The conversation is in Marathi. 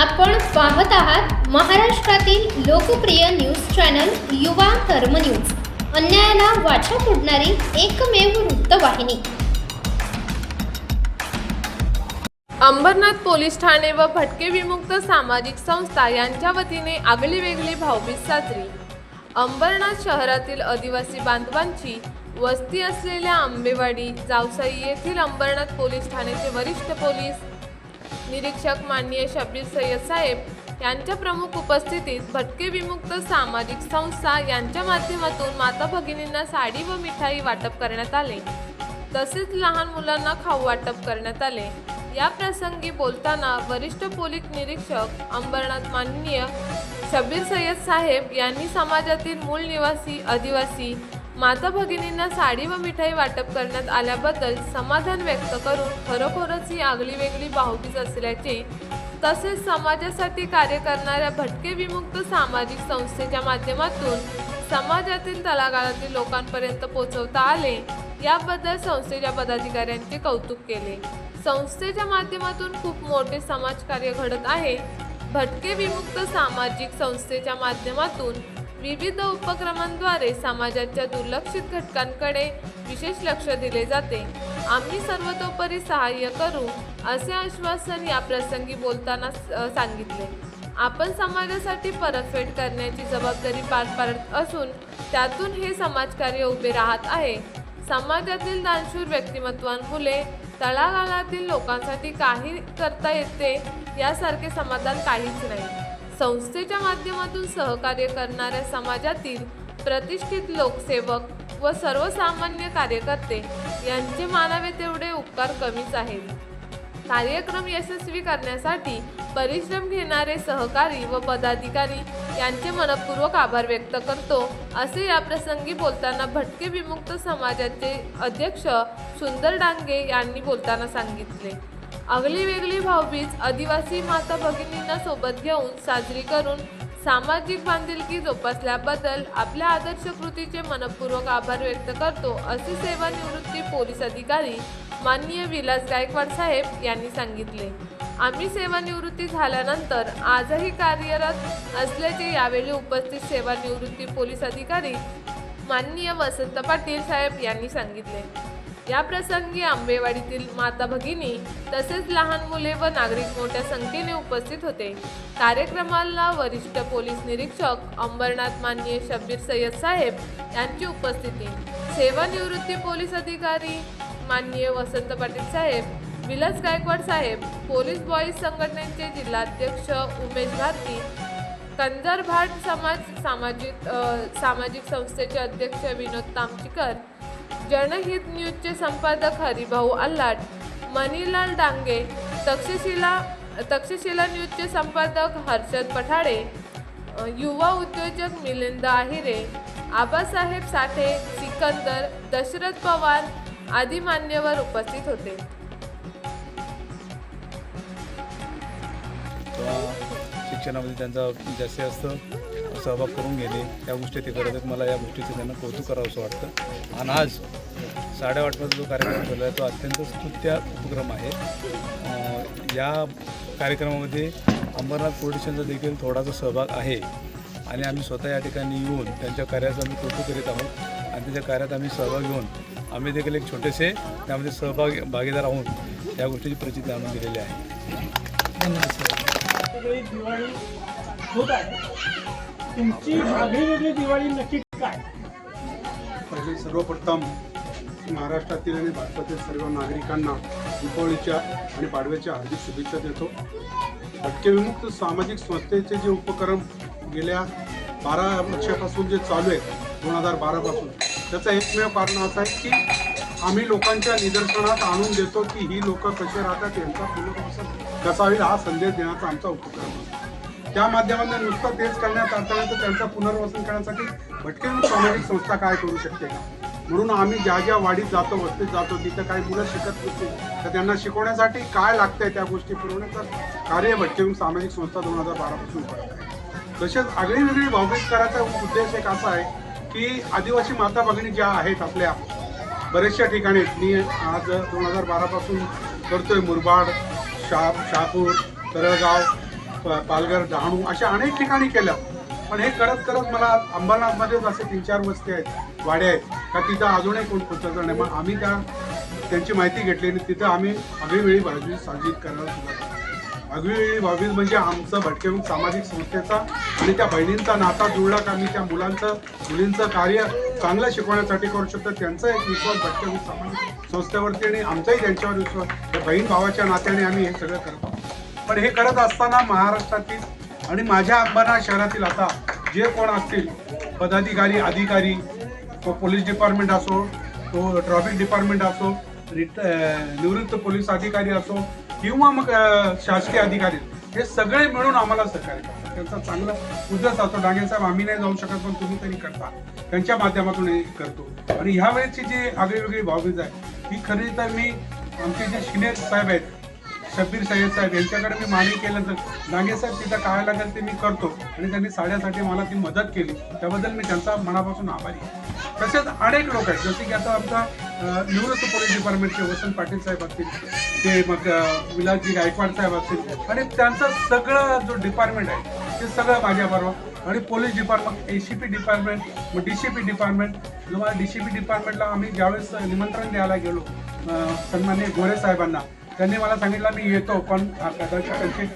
आपण पाहत आहात महाराष्ट्रातील लोकप्रिय न्यूज चॅनल युवा कर्म न्यूज. अन्यायाला वाचा फोडणारी एकमेव वृत्तवाहिनी. अंबरनाथ पोलीस ठाणे व भटके विमुक्त सामाजिक संस्था यांच्या वतीने आगळी वेगळी भाऊबीज साजरी. अंबरनाथ शहरातील आदिवासी बांधवांची वस्ती असलेल्या आंबेवाडी जावसाई येथील अंबरनाथ पोलीस ठाण्याचे वरिष्ठ पोलीस निरीक्षक माननीय शब्बीर सय्यद साहेब यांच्या प्रमुख उपस्थितीत भटके विमुक्त सामाजिक संस्था यांच्या माध्यमातून माता भगिनींना साडी व मिठाई वाटप करण्यात आले. तसेच लहान मुलांना खाऊ वाटप करण्यात आले. या प्रसंगी बोलताना वरिष्ठ पोलीस निरीक्षक अंबरनाथ माननीय शब्बीर सय्यद साहेब यांनी समाजातील मूळ निवासी आदिवासी माता भगिनींना साडी व मिठाई वाटप करण्यात आल्याबद्दल समाधान व्यक्त करून खरोखरच ही आगली वेगळी भाऊबीज असल्याचे तसेच समाजासाठी कार्य करणाऱ्या भटके विमुक्त सामाजिक संस्थेच्या माध्यमातून समाजातील तलागाळातील लोकांपर्यंत पोहोचवता आले याबद्दल संस्थेच्या पदाधिकाऱ्यांचे कौतुक केले. संस्थेच्या माध्यमातून खूप मोठे समाजकार्य घडत आहे. भटके विमुक्त सामाजिक संस्थेच्या माध्यमातून विविध उपक्रमांद्वारे समाजाच्या दुर्लक्षित घटकांकडे विशेष लक्ष दिले जाते. आम्ही सर्वतोपरी सहाय्य करू असे आश्वासन या प्रसंगी बोलताना सांगितले. आपण समाजासाठी परतफेड करण्याची जबाबदारी पार पाडत असून त्यातून हे समाजकार्य उभे राहत आहे. समाजातील दानशूर व्यक्तिमत्वांमुळे तळागाळातील लोकांसाठी काही करता येते यासारखे समाधान काहीच नाही. संस्थेच्या माध्यमातून सहकार्य करणाऱ्या समाजातील प्रतिष्ठित लोकसेवक व सर्वसामान्य कार्यकर्ते यांचे मानावे तेवढे उपकार कमीच आहेत. कार्यक्रम यशस्वी करण्यासाठी परिश्रम घेणारे सहकारी व पदाधिकारी यांचे मनपूर्वक आभार व्यक्त करतो असे या प्रसंगी बोलताना भटके विमुक्त समाजाचे अध्यक्ष सुंदर डांगे यांनी बोलताना सांगितले. अगली वेगळी भाऊबीज आदिवासी माता भगिनींना सोबत घेऊन साजरी करून सामाजिक बांधिलकी जोपासल्याबद्दल आपल्या आदर्श कृतीचे मनपूर्वक आभार व्यक्त करतो असे सेवानिवृत्ती पोलीस अधिकारी माननीय विलास गायकवाड साहेब यांनी सांगितले. आम्ही सेवानिवृत्ती झाल्यानंतर आजही कार्यरत असल्याचे यावेळी उपस्थित सेवानिवृत्ती पोलीस अधिकारी माननीय वसंत पाटील साहेब यांनी सांगितले. या प्रसंगी आंबेवाडीतील माता भगिनी तसेच लहान मुले व नागरिक मोठ्या संख्येने उपस्थित होते. कार्यक्रमाला वरिष्ठ पोलीस निरीक्षक अंबरनाथ माननीय शब्बीर सय्यद साहेब यांची उपस्थिती. सेवानिवृत्ती पोलीस अधिकारी माननीय वसंत पाटील साहेब विलास गायकवाड साहेब पोलीस बॉईज संघटनेचे जिल्हाध्यक्ष उमेश भारती कंजरभाट समाज सामाजिक सामाजिक संस्थेचे अध्यक्ष विनोद तामचीकर जनहित न्यूजचे संपादक हरिभाऊ अल्लाट मणिलाल डांगे तक्षशिला तक्षशिला न्यूजचे संपादक हर्षद पठाडे युवा उद्योजक मिलिंद आहिरे आबासाहेब साठे सिकंदर दशरथ पवार आदी मान्यवर उपस्थित होते. शिक्षणामध्ये त्यांचा जास्तीत असतं. सहभाग करून घेणे या गोष्टी ते करत आहेत मला या गोष्टीचं त्यांना कौतुक करावं असं वाटतं. आणि आज साडेआठमध्ये जो कार्यक्रम ठेवला आहे तो अत्यंत स्तुत्य उपक्रम आहे. या कार्यक्रमामध्ये अंबरनाथ पोलिसांचा देखील थोडासा सहभाग आहे. आणि आम्ही स्वतः या ठिकाणी येऊन त्यांच्या कार्याचं आम्ही कौतुक करीत आहोत. आणि त्यांच्या कार्यात आम्ही सहभाग घेऊन आम्ही देखील एक छोटेसे त्यामध्ये सहभाग भागीदार आहोत. या गोष्टीची प्रचिती आणून दिलेली आहे. वेगळी दिवाळी होत आहे. तुमची आगळी म्हणजे दिवाळी नक्की काय? पहिले सर्वप्रथम महाराष्ट्रातील आणि भारतातील सर्व नागरिकांना दीपावलीच्या आणि पाडव्याच्या हार्दिक शुभेच्छा देतो. भटकेविमुक्त सामाजिक संस्थेचे जे उपक्रम गेल्या बारा वर्षापासून जे चालू आहे दोन हजार बारापासून त्याचं एकमेव कारण असं आहे की आम्ही लोकांच्या निदर्शनात आणून देतो की ही लोक कसे राहतात यांचा पुनर्वसन कसा होईल हा संदेश देण्याचा आमचा उपक्रम आहे. त्या माध्यमातून नुसतं तेच करण्यात अर्थ तर त्यांचं पुनर्वसन करण्यासाठी भटके सामाजिक संस्था काय करू शकते? का म्हणून आम्ही ज्या ज्या वाडीत जातो वस्तीत जातो तिथं काही मुलं शिकत नसतील तर त्यांना शिकवण्यासाठी काय लागतंय त्या गोष्टी पुरवण्याचं कार्य भटके सामाजिक संस्था दोन हजार बारापासून करत आहे. तसेच आगळी वेगळी भावबीज करायचा उद्देश एक असा आहे की आदिवासी माता भगिनी ज्या आहेत आपल्या बऱ्याचशा ठिकाणी मी आज दोन हजार बारापासून करतोय मुरबाड शाप शापूर तरळगाव पालघर डहाणू अशा अनेक ठिकाणी केलं. पण हे करत करत मला अंबरनाथमध्येच असे तीन चार वस्ती आहेत वाड्या आहेत. का तिथं अजूनही कोण पोचवलं नाही. मग आम्ही त्या त्यांची माहिती घेतली आणि तिथं आम्ही आगळीवेळी भाजी साजरी करायला सुरुवात आगळीवेळी भावीज म्हणजे आमचं भटकेमुख सामाजिक संस्थेचा आणि त्या बहिणींचा नाता जुळला का मी त्या मुलांचं मुलींचं कार्य चांगलं शिकवण्यासाठी करू शकतो. त्यांचा एक विश्वास भटकेमुख सामाजिक संस्थेवरती आणि आमचाही त्यांच्यावर विश्वास. त्या बहीण भावाच्या नात्याने आम्ही हे सगळं करतो पण हे करत असताना महाराष्ट्रातील आणि माझ्या अंबरनाथ शहरातील आता जे कोण असतील पदाधिकारी अधिकारी तो पोलीस डिपार्टमेंट असो तो ट्रॅफिक डिपार्टमेंट असो रिट निवृत्त पोलीस अधिकारी असो किंवा मग शासकीय अधिकारी हे सगळे मिळून आम्हाला सहकार्य करतात. त्यांचा चांगला उद्देश असतो. डांगे साहेब आम्ही नाही जाऊ शकत पण तुम्ही तरी करता. त्यांच्या माध्यमातून हे करतो. आणि ह्या वेळेची जी आगळीवेगळी भावभीज आहे ही खरी तर मी आमचे जे सिनियर साहेब आहेत शब्बीर सय्यद साहेब यांच्याकडे मी मागणी केलं तर डांगे साहेब तिथं काय लागेल ते मी करतो. आणि त्यांनी साड्यासाठी मला ती मदत केली. त्याबद्दल मी त्यांचा मनापासून आभारी आहे. तसेच अनेक लोक आहेत. जसे की आता आमचा निवृत्त पोलीस डिपार्टमेंटचे वसंत पाटील साहेब असतील ते मग विलासजी गायकवाड साहेब असतील. आणि त्यांचं सगळं जो डिपार्टमेंट आहे ते सगळं माझ्याबरोबर आणि police department A C P department मग डी सी पी डिपार्टमेंट तुम्हाला डी सी पी डिपार्टमेंटला आम्ही ज्यावेळेस निमंत्रण द्यायला गेलो अं, सन्माननीय गोरे साहेबांना त्यांनी मला सांगितलं मी येतो पण कदाचित त्यांची